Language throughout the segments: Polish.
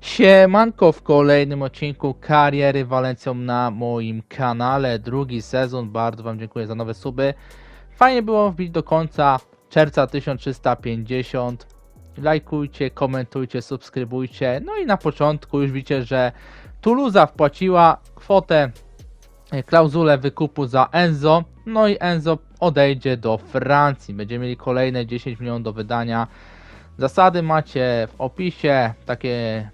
Siemanko w kolejnym odcinku kariery Walencją na moim kanale. Drugi sezon, bardzo Wam dziękuję za nowe suby. Fajnie było wbić do końca czerwca 1350. Lajkujcie, komentujcie, subskrybujcie. No i na początku już widzicie, że Toulouse wpłaciła kwotę, e, klauzulę wykupu za Enzo. No i Enzo odejdzie do Francji. Będziemy mieli kolejne 10 milionów do wydania. Zasady macie w opisie, takie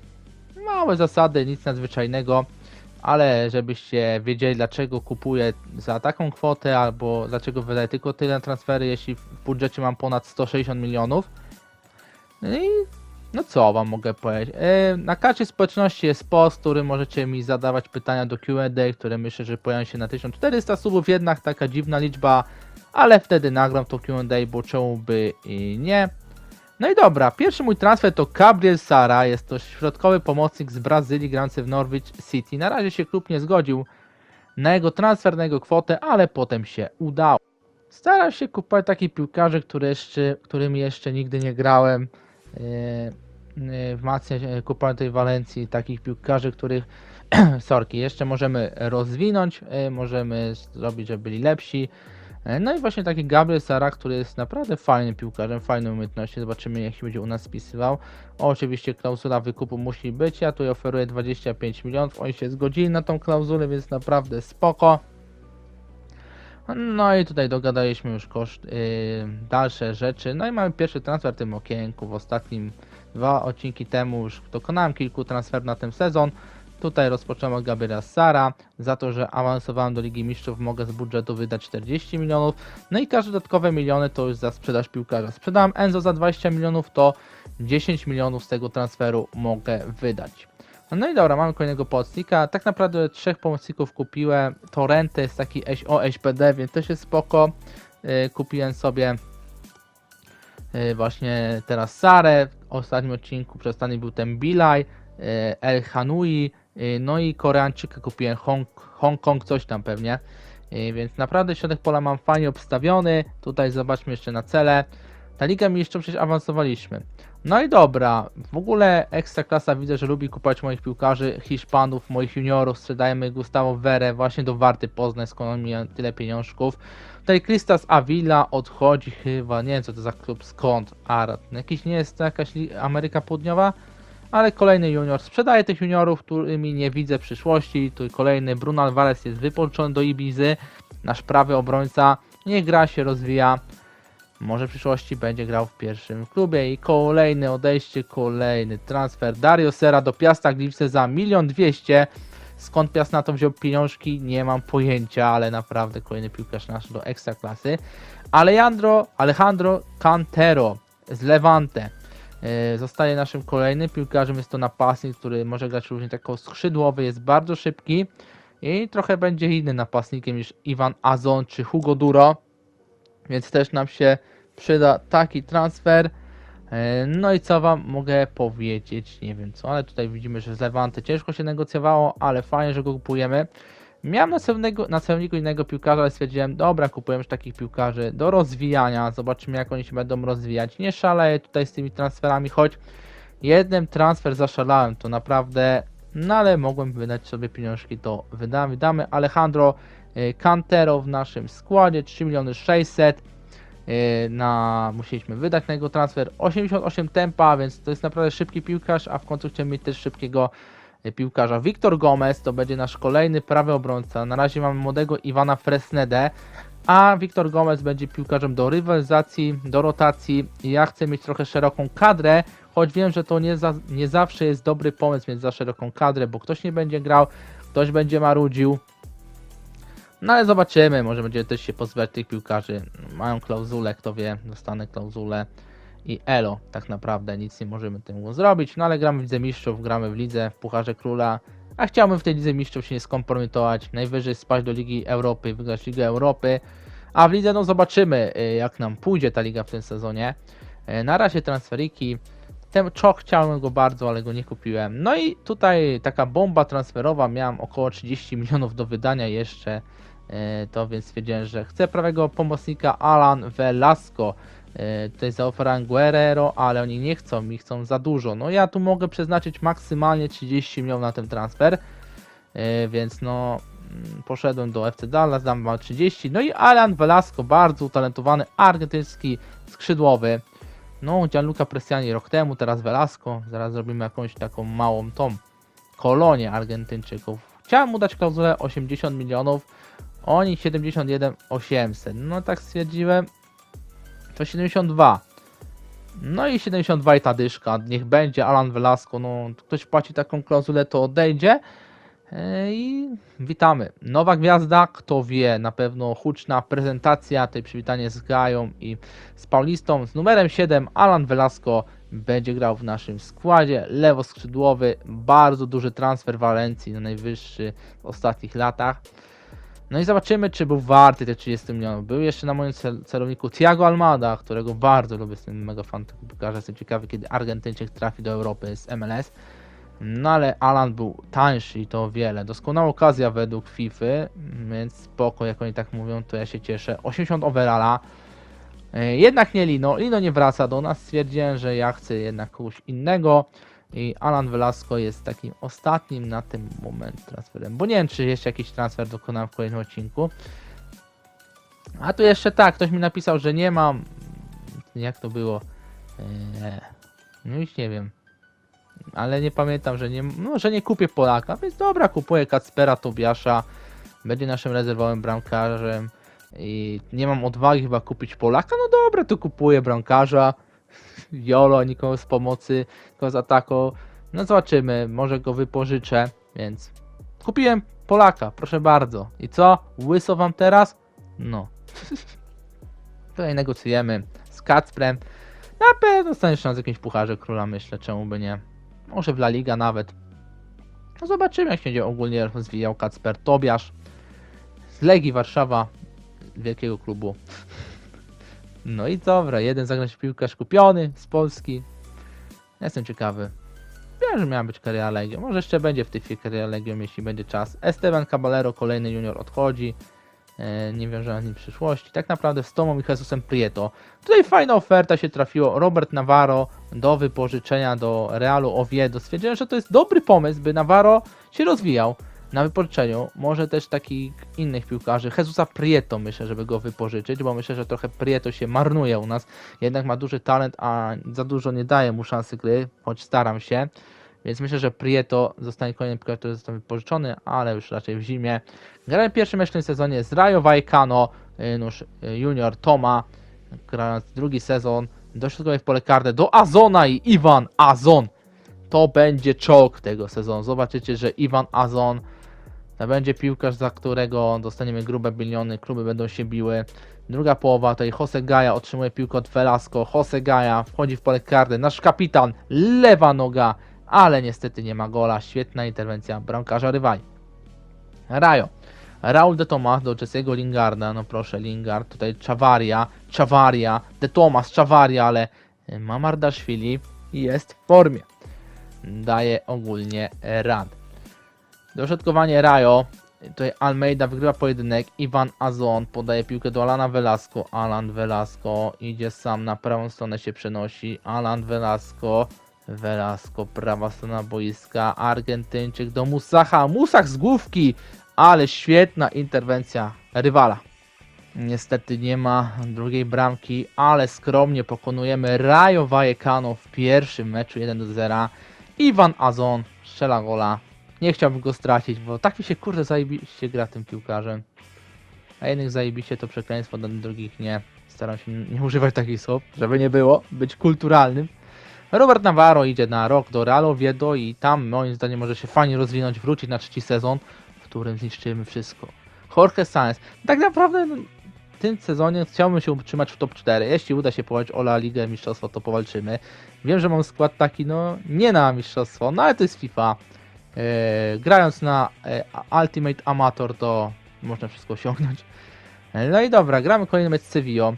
małe zasady, nic nadzwyczajnego, ale żebyście wiedzieli dlaczego kupuję za taką kwotę albo dlaczego wydaję tylko tyle na transfery, jeśli w budżecie mam ponad 160 milionów. No I no co wam mogę powiedzieć? E, Na karcie społeczności jest post, który możecie mi zadawać pytania do Q&A, które myślę, że pojawią się na 1400 subów, jednak taka dziwna liczba, ale wtedy nagram to Q&A, bo czemu by i nie. No i dobra, pierwszy mój transfer to Gabriel Sara, jest to środkowy pomocnik z Brazylii grający w Norwich City. Na razie się klub nie zgodził na jego transfer, na jego kwotę, ale potem się udało. Staram się kupować takich piłkarzy, które jeszcze, którymi jeszcze nigdy nie grałem. Yy, yy, W macie kupowałem tej Walencji takich piłkarzy, których sorki, jeszcze możemy rozwinąć, yy, możemy zrobić, żeby byli lepsi. E, No i właśnie taki Gabriel Sara, który jest naprawdę fajnym piłkarzem, fajną umiejętności. Zobaczymy jak się będzie u nas spisywał. Oczywiście klauzula wykupu musi być. Ja tu oferuję 25 milionów. Oni się zgodzili na tą klauzulę, więc naprawdę spoko. No i tutaj dogadaliśmy już koszt, yy, dalsze rzeczy. No i mamy pierwszy transfer w tym okienku. W ostatnim dwa odcinki temu już dokonałem kilku transferów na ten sezon. Tutaj rozpocząłem od Gabriela Sara. Za to, że awansowałem do Ligi Mistrzów, mogę z budżetu wydać 40 milionów. No i każde dodatkowe miliony to już za sprzedaż piłkarza. Sprzedałem Enzo za 20 milionów, to 10 milionów z tego transferu mogę wydać. No i dobra, mamy kolejnego pomocnika. Tak naprawdę trzech pomocników kupiłem. Torrente jest taki o SPD, więc też jest spoko. Yy, kupiłem sobie yy, właśnie teraz Sarę. W ostatnim odcinku przez ostatni był ten Bilaj, yy, El Hanui, no i Koreańczyka kupiłem Hong, Hong Kong, coś tam pewnie. Yy, Więc naprawdę środek pola mam fajnie obstawiony. Tutaj zobaczmy jeszcze na cele. Na Ligę Mistrzów przecież awansowaliśmy. No i dobra, w ogóle Ekstraklasa widzę, że lubi kupować moich piłkarzy, Hiszpanów, moich juniorów, sprzedajemy Gustavo Verę właśnie do Warty Poznań, skąd mi tyle pieniążków. Tutaj Kristas Avila odchodzi chyba, nie wiem co to za klub, skąd, Arad, jakiś nie jest to jakaś Ameryka Południowa? Ale kolejny junior, sprzedaję tych juniorów, którymi nie widzę przyszłości, tu kolejny Bruno Alvarez jest wypożyczony do Ibizy, nasz prawy obrońca, nie gra się, rozwija, może w przyszłości będzie grał w pierwszym klubie i kolejne odejście, kolejny transfer. Dario Sera do Piasta Gliwice za milion dwieście. Skąd Piast na to wziął pieniążki? Nie mam pojęcia, ale naprawdę kolejny piłkarz nasz do ekstraklasy. Alejandro, Alejandro Cantero z Levante. E, Zostaje naszym kolejnym piłkarzem. Jest to napastnik, który może grać również jako skrzydłowy. Jest bardzo szybki i trochę będzie innym napastnikiem niż Iwan Azon czy Hugo Duro więc też nam się przyda taki transfer. E, No i co wam mogę powiedzieć? Nie wiem co, ale tutaj widzimy, że z Levante ciężko się negocjowało, ale fajnie, że go kupujemy. Miałem na, celnego, na celowniku innego piłkarza, ale stwierdziłem, dobra, kupujemy już takich piłkarzy do rozwijania. Zobaczymy, jak oni się będą rozwijać. Nie szaleję tutaj z tymi transferami, choć jednym transfer zaszalałem, to naprawdę, no ale mogłem wydać sobie pieniążki, to wydamy. Wydamy Alejandro e, Cantero w naszym składzie, 3 miliony 600 e, na, musieliśmy wydać na jego transfer 88 tempa, więc to jest naprawdę szybki piłkarz, a w końcu chcemy mieć też szybkiego piłkarza. Wiktor Gomez to będzie nasz kolejny prawy obrońca. Na razie mamy młodego Iwana Fresnedę, a Wiktor Gomez będzie piłkarzem do rywalizacji, do rotacji. Ja chcę mieć trochę szeroką kadrę, choć wiem, że to nie, za, nie zawsze jest dobry pomysł mieć za szeroką kadrę, bo ktoś nie będzie grał, ktoś będzie marudził. No ale zobaczymy, może będzie też się pozbywać tych piłkarzy. Mają klauzulę, kto wie, dostanę klauzulę i elo. Tak naprawdę nic nie możemy temu zrobić. No ale gramy w Lidze Mistrzów, gramy w Lidze, w Pucharze Króla. A chciałbym w tej Lidze Mistrzów się nie skompromitować. Najwyżej spaść do Ligi Europy, wygrać Ligę Europy. A w Lidze no zobaczymy y, jak nam pójdzie ta liga w tym sezonie. Y, Na razie transferiki. Ten czok chciałem go bardzo, ale go nie kupiłem. No i tutaj taka bomba transferowa. Miałem około 30 milionów do wydania jeszcze. E, To więc stwierdziłem, że chcę prawego pomocnika Alan Velasco Tutaj zaoferowałem Guerrero, ale oni nie chcą, mi chcą za dużo. No ja tu mogę przeznaczyć maksymalnie 30 milionów na ten transfer, E, więc no mm, poszedłem do FC Dallas, dam wam 30. No i Alan Velasco, bardzo utalentowany argentyński skrzydłowy. No, Gianluca Prestiani rok temu, teraz Velasco. Zaraz zrobimy jakąś taką małą tą kolonię Argentyńczyków. Chciałem mu dać klauzulę 80 milionów, oni 71 800. No tak stwierdziłem, to 72. No i 72 i ta dyszka, niech będzie Alan Velasco, no ktoś płaci taką klauzulę, to odejdzie. E, I witamy. Nowa gwiazda, kto wie, na pewno huczna prezentacja, tej przywitanie z Gają i z Paulistą. Z numerem 7 Alan Velasco będzie grał w naszym składzie. Lewo skrzydłowy, bardzo duży transfer Walencji, na najwyższy w ostatnich latach. No i zobaczymy, czy był warty te 30 milionów. Był jeszcze na moim cel celowniku Thiago Almada, którego bardzo lubię, jestem mega fan tego piłkarza. Jestem ciekawy, kiedy Argentyńczyk trafi do Europy z MLS. No ale Alan był tańszy i to o wiele. Doskonała okazja według FIFA, więc spoko, jak oni tak mówią, to ja się cieszę. 80 overalla. E, Jednak nie Lino. Lino nie wraca do nas. Stwierdziłem, że ja chcę jednak kogoś innego. I Alan Velasco jest takim ostatnim na ten moment transferem. Bo nie wiem, czy jeszcze jakiś transfer dokonałem w kolejnym odcinku. A tu jeszcze tak, ktoś mi napisał, że nie mam. Jak to było? Eee, no już nie wiem. Ale nie pamiętam, że nie, no, że nie kupię Polaka, więc dobra, kupuję Kacpera Tobiasza. Będzie naszym rezerwowym bramkarzem. I nie mam odwagi chyba kupić Polaka. No dobra, to kupuję bramkarza. Jolo, nikogo z pomocy, nikogo z ataku. No zobaczymy, może go wypożyczę, więc kupiłem Polaka, proszę bardzo. I co? Łyso wam teraz? No. Tutaj negocjujemy z Kacprem. Na pewno dostaniesz szansę jakimś pucharze króla, myślę, czemu by nie. Może w La Liga nawet. No zobaczymy, jak się będzie ogólnie rozwijał Kacper Tobiasz. Z Legii Warszawa, wielkiego klubu. No i dobra, jeden zagraniczny piłkarz kupiony z Polski. Jestem ciekawy. Wiem, że miała być kariera Legion. Może jeszcze będzie w tej chwili kariera Legion, jeśli będzie czas. Esteban Caballero, kolejny junior odchodzi. E, nie wiąże z nim przyszłości. Tak naprawdę z Tomą i Jesusem Prieto. Tutaj fajna oferta się trafiło. Robert Navarro do wypożyczenia do Realu Oviedo. Stwierdziłem, że to jest dobry pomysł, by Navarro się rozwijał na wypożyczeniu. Może też takich innych piłkarzy. Jesusa Prieto myślę, żeby go wypożyczyć, bo myślę, że trochę Prieto się marnuje u nas. Jednak ma duży talent, a za dużo nie daje mu szansy gry, choć staram się. Więc myślę, że Prieto zostanie kolejnym piłkarzem, który zostanie wypożyczony, ale już raczej w zimie. Grałem pierwszy mecz w tym sezonie z Rayo Vallecano, nóż y, junior Toma, grając drugi sezon. Do w pole karne do Azona i Iwan Azon. To będzie czołg tego sezonu. Zobaczycie, że Iwan Azon to będzie piłkarz, za którego dostaniemy grube biliony, kluby będą się biły. Druga połowa, tutaj Jose Gaja otrzymuje piłkę od Velasco. Jose Gaja wchodzi w pole karne. Nasz kapitan, lewa noga, ale niestety nie ma gola. Świetna interwencja bramkarza rywali. Rajo. Raul de Tomas do Jesse'ego Lingarda. No proszę, Lingard. Tutaj Chavaria. Chavaria. De Tomas, Chavaria, ale Mamardaszwili jest w formie. Daje ogólnie rad. Dośrodkowanie Rajo. Tutaj Almeida wygrywa pojedynek. Iwan Azon podaje piłkę do Alana Velasco. Alan Velasco idzie sam na prawą stronę się przenosi. Alan Velasco. Velasco, prawa strona boiska. Argentyńczyk do Musacha. Musach z główki. Ale świetna interwencja rywala. Niestety nie ma drugiej bramki, ale skromnie pokonujemy Rayo Vallecano w pierwszym meczu 1 do 0. Iwan Azon strzela gola. Nie chciałbym go stracić, bo tak mi się kurde zajebiście gra tym piłkarzem. A jednych zajebiście to przekleństwo, do drugich nie. Staram się nie używać takich słów, żeby nie było, być kulturalnym. Robert Navarro idzie na rok do Oviedo i tam moim zdaniem może się fajnie rozwinąć, wrócić na trzeci sezon, w którym zniszczymy wszystko. Jorge Sainz. Tak naprawdę no, w tym sezonie chciałbym się utrzymać w top 4. Jeśli uda się połać o La Ligę Mistrzostwo, to powalczymy. Wiem, że mam skład taki, no nie na mistrzostwo, no ale to jest FIFA. E, grając na e, Ultimate Amateur, to można wszystko osiągnąć. E, no i dobra, gramy kolejny mecz z Sevillą.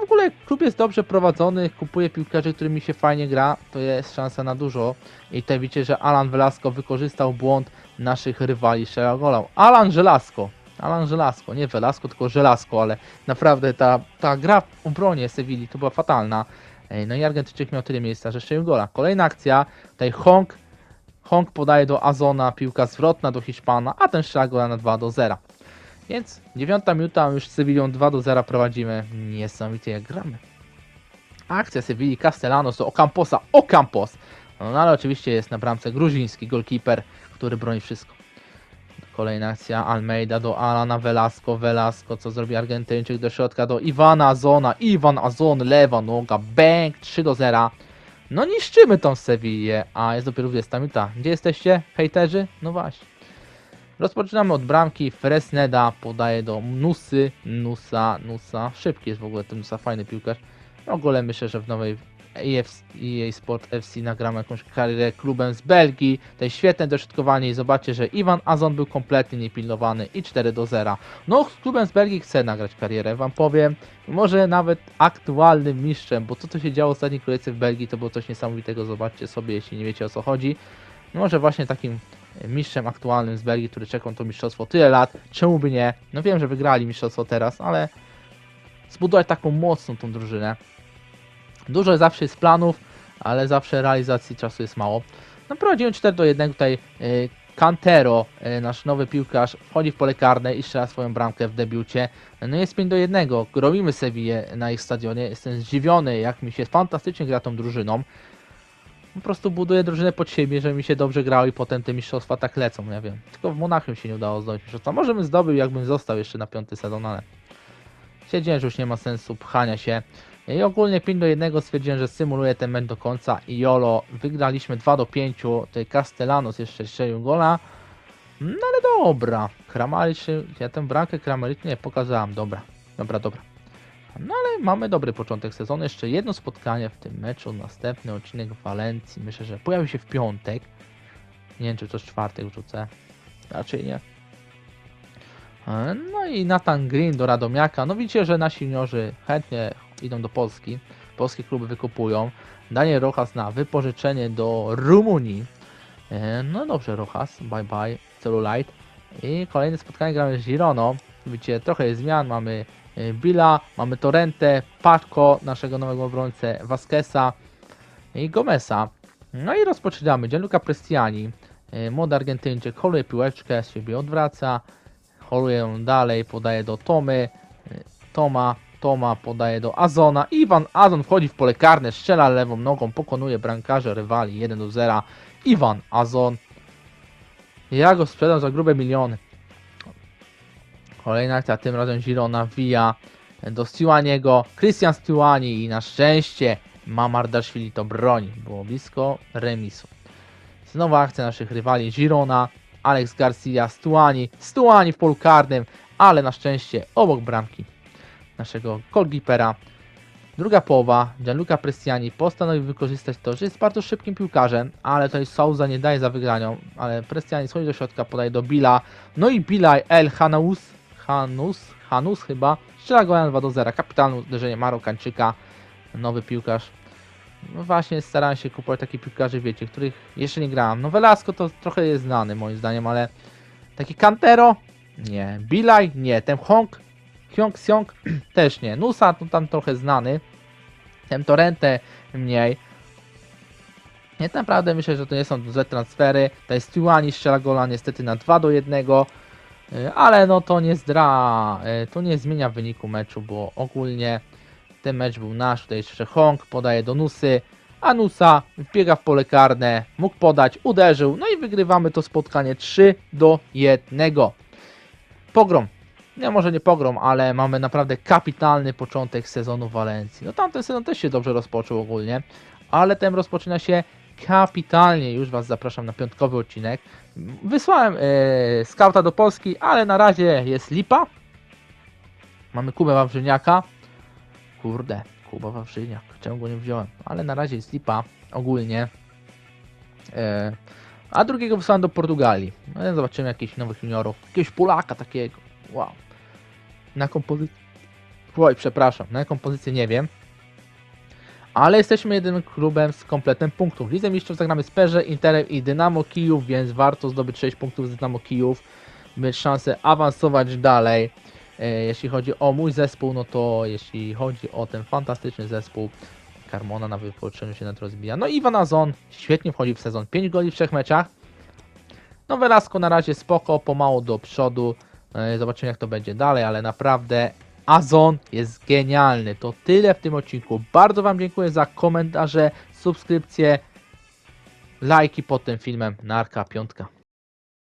W ogóle klub jest dobrze prowadzony, kupuje piłkarzy, którymi się fajnie gra, to jest szansa na dużo. I tutaj widzicie, że Alan Velasco wykorzystał błąd naszych rywali, strzelał gola. Alan Żelazko, Alan Żelazko, nie Velasco, tylko Żelazko, ale naprawdę ta, ta gra w obronie Sewilli to była fatalna. No i Argentyńczyk miał tyle miejsca, że strzelił gola. Kolejna akcja, tutaj Hong, Hong podaje do Azona, piłka zwrotna do Hiszpana, a ten strzela na 2 do 0. Więc dziewiąta minuta, już z Sewillą 2 do 0 prowadzimy. Niesamowicie jak gramy. Akcja Sewilli, Castellanos do Ocamposa, Ocampos! No, no ale oczywiście jest na bramce gruziński golkiper, który broni wszystko. Kolejna akcja Almeida do Alana Velasco, Velasco, co zrobi Argentyńczyk do środka do Iwana Azona, Iwan Azon, lewa noga, bang, 3 do 0. No niszczymy tą Sewillę, a jest dopiero 20 minuta. Gdzie jesteście, hejterzy? No właśnie. Rozpoczynamy od bramki, Fresneda podaje do Nusy, Nusa, Nusa, szybki jest w ogóle ten Nusa, fajny piłkarz. W ogóle myślę, że w nowej EA Sport FC nagramy jakąś karierę klubem z Belgii. To jest świetne dośrodkowanie i zobaczcie, że Iwan Azon był kompletnie niepilnowany i 4 do 0. No z klubem z Belgii chcę nagrać karierę, wam powiem. Może nawet aktualnym mistrzem, bo co to się działo w ostatniej kolejce w Belgii to było coś niesamowitego. Zobaczcie sobie, jeśli nie wiecie o co chodzi. Może właśnie takim mistrzem aktualnym z Belgii, który czekał to mistrzostwo tyle lat. Czemu by nie? No wiem, że wygrali mistrzostwo teraz, ale zbudować taką mocną tą drużynę. Dużo zawsze jest planów, ale zawsze realizacji czasu jest mało. No prowadzimy 4 do 1 tutaj y, Cantero, y, nasz nowy piłkarz, wchodzi w pole karne i strzela swoją bramkę w debiucie. No jest 5 do 1, robimy Sevillę na ich stadionie. Jestem zdziwiony, jak mi się fantastycznie gra tą drużyną. Po prostu buduję drużynę pod siebie, żeby mi się dobrze grało i potem te mistrzostwa tak lecą, nie wiem. Tylko w Monachium się nie udało zdobyć mistrzostwa. Może bym zdobył, jakbym został jeszcze na piąty sezon, ale siedziałem, że już nie ma sensu pchania się. I ogólnie 5 do 1 stwierdziłem, że symuluję ten mecz do końca i Jolo wygraliśmy 2 do 5, tutaj Castellanos jeszcze strzelił gola. No ale dobra, Kramaric, ja tę bramkę Kramaric nie pokazałem, dobra, dobra, dobra. No ale mamy dobry początek sezonu, jeszcze jedno spotkanie w tym meczu, następny odcinek w Walencji, myślę, że pojawi się w piątek. Nie wiem, czy z czwartek wrzucę, raczej nie. E, No i Nathan Green do Radomiaka. No widzicie, że nasi juniorzy chętnie idą do Polski. Polskie kluby wykupują. Daniel Rojas na wypożyczenie do Rumunii. E, No dobrze, Rojas, bye bye, Cellulite. I kolejne spotkanie gramy z Girono. Widzicie, trochę jest zmian. Mamy e, Billa, mamy Torrente, Paczko, naszego nowego obrońcę, Vasqueza i Gomesa. No i rozpoczynamy. Gianluca Prestiani, e, młody Argentyńczyk, holuje piłeczkę, z siebie odwraca, holuje ją dalej, podaje do Tomy, Toma, Toma podaje do Azona. Iwan Azon wchodzi w pole karne, strzela lewą nogą, pokonuje brankarza rywali 1 do 0. Iwan Azon. Ja go sprzedam za grube miliony. Kolejna akcja, tym razem Girona wija do Stiłaniego. Christian Stiłani i na szczęście Mamardaszwili to broni. Było blisko remisu. Znowu akcja naszych rywali Girona. Alex Garcia, Stuani, Stuani w polu karnym, ale na szczęście obok bramki naszego golkipera. Druga połowa, Gianluca Prestiani postanowił wykorzystać to, że jest bardzo szybkim piłkarzem, ale tutaj Souza nie daje za wygranią, ale Prestiani schodzi do środka, podaje do Billa, no i Bilal El Hanous, Hanus, Hanus chyba, strzela go na 2 do 0, kapitalne uderzenie Marokańczyka, nowy piłkarz. No właśnie starałem się kupować takich piłkarzy, wiecie, których jeszcze nie grałem. No Velasco to trochę jest znany moim zdaniem, ale taki Cantero? Nie. Bilaj? Nie. Ten Hong? Hyong Seong? Też nie. Nusa to tam trochę znany. Ten Torrente mniej. Nie, naprawdę myślę, że to nie są złe transfery. Tutaj Stuani strzela gola niestety na 2 do 1. y, Ale no to nie zdra, y, to nie zmienia wyniku meczu, bo ogólnie ten mecz był nasz. Tutaj jeszcze Hong podaje do Nusy. A Nusa wbiega w pole karne, mógł podać, uderzył, no i wygrywamy to spotkanie 3 do 1. Pogrom. Nie, może nie pogrom, ale mamy naprawdę kapitalny początek sezonu w Walencji. No tamten sezon też się dobrze rozpoczął ogólnie, ale ten rozpoczyna się kapitalnie. Już Was zapraszam na piątkowy odcinek. Wysłałem e, skauta do Polski, ale na razie jest lipa. Mamy Kubę Wawrzyniaka. Kurde, Kuba Wawrzyniak. Czemu go nie wziąłem? Ale na razie jest lipa ogólnie. E, a drugiego wysłałem do Portugalii. No, zobaczymy jakichś nowych juniorów. Jakiegoś Polaka takiego. Wow. Na kompozycję. Oj, przepraszam. Na jaką pozycję nie wiem. Ale jesteśmy jedynym klubem z kompletem punktów. Lidze Mistrzów zagramy z Perze, Interem i Dynamo Kijów, więc warto zdobyć 6 punktów z Dynamo Kijów. mieć szansę awansować dalej. E, Jeśli chodzi o mój zespół, no to jeśli chodzi o ten fantastyczny zespół Carmona na wypoczynku się nad rozbija. No Iwan Azon świetnie wchodzi w sezon, 5 goli w 3 meczach. No Velasco na razie spoko, pomału do przodu. E, Zobaczymy jak to będzie dalej, ale naprawdę Azon jest genialny. To tyle w tym odcinku. Bardzo Wam dziękuję za komentarze, subskrypcje, lajki pod tym filmem. Narka piątka.